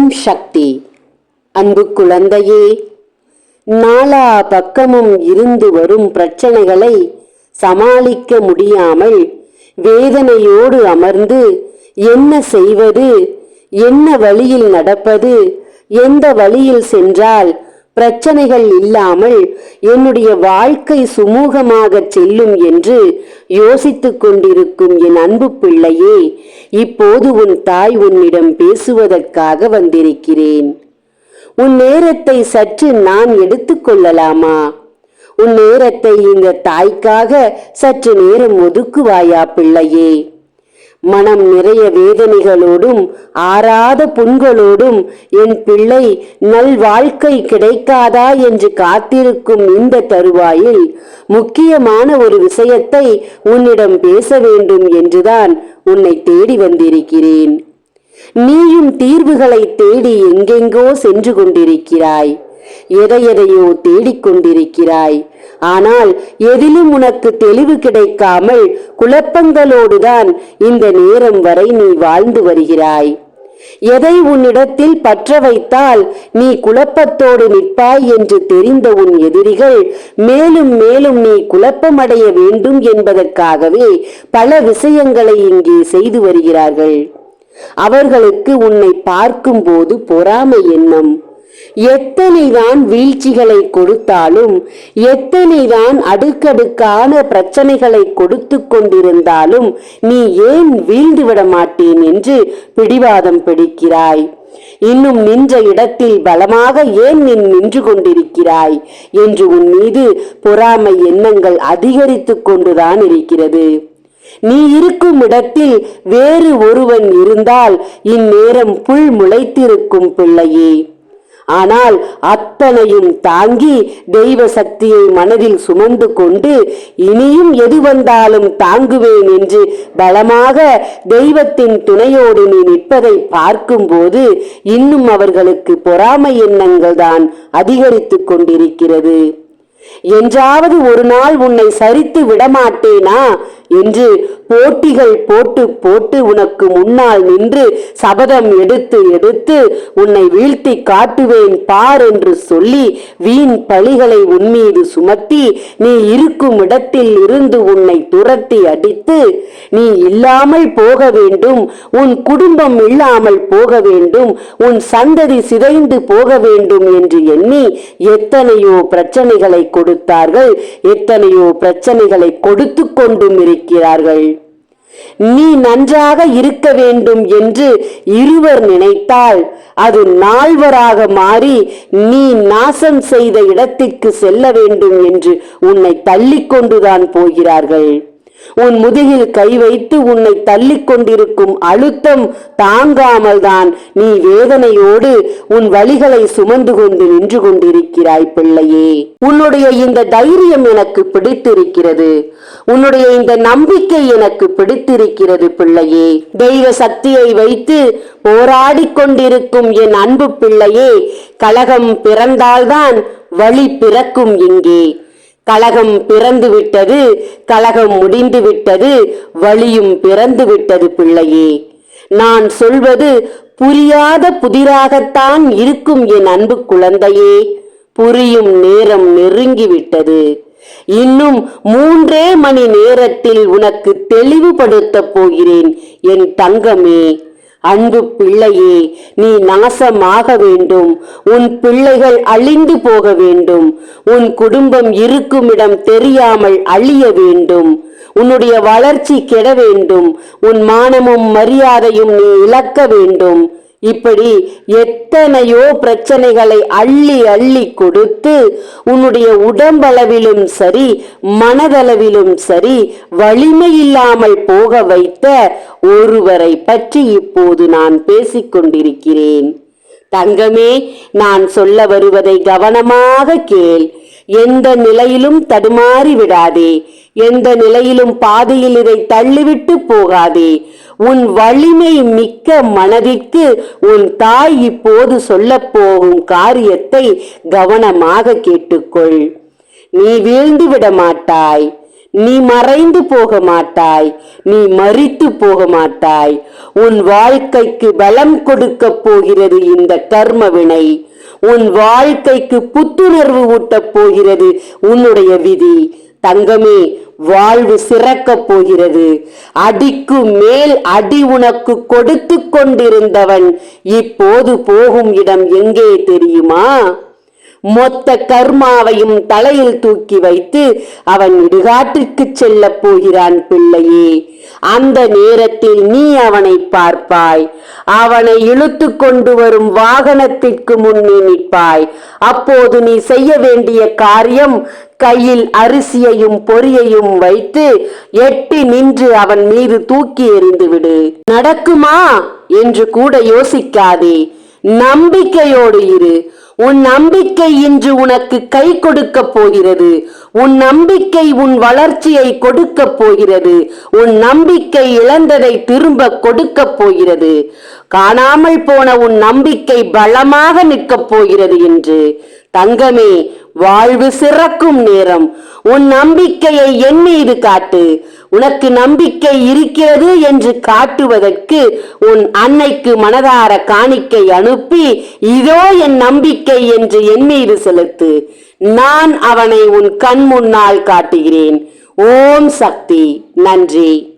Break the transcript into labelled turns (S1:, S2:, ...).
S1: ஓம் சக்தி. அன்பு குழந்தையே நாலா பக்கமும் இருந்து வரும் பிரச்சனைகளை சமாளிக்க முடியாமல் வேதனையோடு அமர்ந்து என்ன செய்வது என்ன வழியில் நடப்பது எந்த வழியில் சென்றால் பிரச்சனைகள் இல்லாமல் என்னுடைய வாழ்க்கை சுமூகமாக செல்லும் என்று யோசித்துக் கொண்டிருக்கும் என் அன்பு பிள்ளையே இப்போது உன் தாய் உன்னிடம் பேசுவதற்காக வந்திருக்கிறேன். உன் நேரத்தை சற்று நான் எடுத்துக்கொள்ளலாமா உன் நேரத்தை இந்த தாய்க்காக சற்று நேரம் ஒதுக்குவாயா பிள்ளையே? மனம் நிறைய வேதனைகளோடும் ஆறாத புண்களோடும் என் பிள்ளை நல் வாழ்க்கை கிடைக்காதா என்று காத்திருக்கும் இந்த தருவாயில் முக்கியமான ஒரு விஷயத்தை உன்னிடம் பேச வேண்டும் என்றுதான் உன்னை தேடி வந்திருக்கிறேன். நீயும் தீர்வுகளை தேடி எங்கெங்கோ சென்று கொண்டிருக்கிறாய். எதையெதையோ தேடிக்கொண்டிருக்கிறாய் ஆனால் எதிலும் உனக்கு தெளிவு கிடைக்காமல் குழப்பங்களோடுதான் இந்த நேரம் வரை நீ வாழ்ந்து வருகிறாய். எதை உன்னிடத்தில் பற்ற வைத்தால் நீ குழப்பத்தோடு நிற்பாய் என்று தெரிந்த உன் எதிரிகள் மேலும் மேலும் நீ குழப்பமடைய வேண்டும் என்பதற்காகவே பல விஷயங்களை இங்கே செய்து வருகிறார்கள். அவர்களுக்கு உன்னை பார்க்கும்போது பொறாமை எண்ணம். எத்தனைதான் வீழ்ச்சிகளை கொடுத்தாலும் எத்தனைதான் அடுக்கடுக்கான பிரச்சனைகளை கொடுத்து கொண்டிருந்தாலும் நீ ஏன் வீழ்ந்து விட மாட்டேன் என்று பிடிவாதம் பிடிக்கிறாய். இன்னும் நின்ற இடத்தில் பலமாக ஏன் நீ நின்று கொண்டிருக்கிறாய் என்று உன் மீது பொறாமை எண்ணங்கள் அதிகரித்துக் கொண்டுதான் இருக்கிறது. நீ இருக்கும் இடத்தில் வேறு ஒருவன் இருந்தால் இந்நேரம் புல் முளைத்திருக்கும் பிள்ளையே. ஆனால் அத்தனையும் தாங்கி தெய்வ சக்தியை மனதில் சுமந்து கொண்டு இனியும் எது வந்தாலும் தாங்குவேன் என்று பலமாக தெய்வத்தின் துணையோடு நீ நிற்பதை பார்க்கும்போது இன்னும் அவர்களுக்கு பொறாமை எண்ணங்கள் தான் அதிகரித்துக் கொண்டிருக்கிறது. என்றாவது ஒரு நாள் உன்னை சரித்து விடமாட்டேனா? என்று போட்டிகள் போட்டு போட்டு உனக்கு முன்னால் நின்று சபதம் எடுத்து எடுத்து உன்னை வீழ்த்தி காட்டுவேன் பார் என்று சொல்லி வீண் பழிகளை உன்மீது சுமத்தி நீ இருக்கும் இடத்தில் இருந்து உன்னை துரத்தி அடித்து நீ இல்லாமல் போக வேண்டும் உன் குடும்பம் இல்லாமல் போக வேண்டும் உன் சந்ததி சிதைந்து போக வேண்டும் என்று எண்ணி எத்தனையோ பிரச்சனைகளை கொடுத்தார்கள். எத்தனையோ பிரச்சனைகளை கொடுத்து கொண்டும் இருக்கிறார்கள். நீ நன்றாக இருக்க வேண்டும் என்று இருவர் நினைத்தால் அது நால்வராக மாறி நீ நாசம் செய்த இடத்திற்கு செல்ல வேண்டும் என்று உன்னை தள்ளிக்கொண்டுதான் போகிறார்கள். உன் முதுகில் கை வைத்து உன்னை தள்ளிக் கொண்டிருக்கும் அழுத்தம் தாங்காமல் தான் நீ வேதனையோடு உன் வழிகளை சுமந்து கொண்டு நின்று கொண்டிருக்கிறாய் பிள்ளையே. உன்னுடைய இந்த தைரியம் எனக்கு பிடித்திருக்கிறது. உன்னுடைய இந்த நம்பிக்கை எனக்கு பிடித்திருக்கிறது பிள்ளையே. தெய்வ சக்தியை வைத்து போராடி கொண்டிருக்கும் என் அன்பு பிள்ளையே கழகம் பிறந்தால்தான் வழி பிறக்கும் இங்கே. கழகம் பிறந்து விட்டது கழகம் முடிந்து விட்டது வழியும் பிறந்து விட்டது பிள்ளையே. நான் சொல்வது புரியாத புதிராகத்தான் இருக்கும் என் அன்பு குழந்தையே. புரியும் நேரம் நெருங்கிவிட்டது இன்னும் மூன்றே மணி நேரத்தில் உனக்கு தெளிவுபடுத்தப் போகிறேன் என் தங்கமே. அன்பு பிள்ளையே நீ நாசமாக வேண்டும். உன் பிள்ளைகள் அழிந்து போக வேண்டும். உன் குடும்பம் இருக்குமிடம் தெரியாமல் அழிய வேண்டும். உன்னுடைய வளர்ச்சி கெட வேண்டும். உன் மானமும் மரியாதையும் நீ இழக்க வேண்டும். இப்படி எத்தனையோ பிரச்சனைகளை அள்ளி அள்ளி கொடுத்து உன்னுடைய உடம்பளவிலும் சரி மனதளவிலும் சரி வலிமை இல்லாமல் போக வைத்த ஒருவரை பற்றி இப்போது நான் பேசிக் கொண்டிருக்கிறேன். தங்கமே நான் சொல்ல வருவதை கவனமாக கேள். எந்த நிலையிலும் தடுமாறி விடாதே. எந்த நிலையிலும் பாதையில் இதை தள்ளிவிட்டு போகாதே. உன் வலிமை மிக்க மனதிற்கு உன் தாய் இப்போது சொல்லப் போகும் காரியத்தை கவனமாக கேட்டுக்கொள். நீ வீழ்ந்து விட மாட்டாய். நீ மறைந்து போக மாட்டாய். மாட்டாய் நீ மறித்து போக மாட்டாய். உன் வாழ்க்கைக்கு பலம் கொடுக்க போகிறது இந்த கர்ம வினை. உன் வாழ்க்கைக்கு புத்துணர்வு ஊட்டப் போகிறது உன்னுடைய விதி. தங்கமே வாழ்வு சிறக்கப் போகிறது. அடிக்கு மேல் அடி உனக்கு கொடுத்து கொண்டிருந்தவன் இப்போது போகும் இடம் எங்கே தெரியுமா? மொத்த கர்மாவையும் தலையில் தூக்கி வைத்து அவன் இடுகாட்டிற்கு செல்லப் போகிறான் பிள்ளையே. அந்த நேரத்தில் நீ அவனை பார்ப்பாய். அவனை இழுத்து கொண்டு வரும் வாகனத்திற்கு முன்னே நிற்பாய். அப்போது நீ செய்ய வேண்டிய காரியம் கையில் அரிசியையும் பொரியையும் வைத்து எட்டி நின்று அவன் மீது தூக்கி எறிந்துவிடு நடக்குமா? என்று கூட யோசிக்காதே. நம்பிக்கையோடு இரு. உன் நம்பிக்கை இன்று உனக்கு கை கொடுக்க போகிறது. உன் நம்பிக்கை உன் வளர்ச்சியை கொடுக்க போகிறது. உன் நம்பிக்கை இழந்ததை திரும்ப கொடுக்க போகிறது. காணாமல் போன உன் நம்பிக்கை பலமாக நிற்கப் போகிறது என்று தங்கமே வாழ்வு சிறக்கும் நேரம். உன் நம்பிக்கையை என் மீது காட்டு. உனக்கு நம்பிக்கை இருக்கிறது என்று காட்டுவதற்கு உன் அன்னைக்கு மனதார காணிக்கை அனுப்பி இதோ என் நம்பிக்கை என்று என் மீது செலுத்து. நான் அவனை உன் கண் முன்னால் காட்டுகிறேன். ஓம் சக்தி. நன்றி.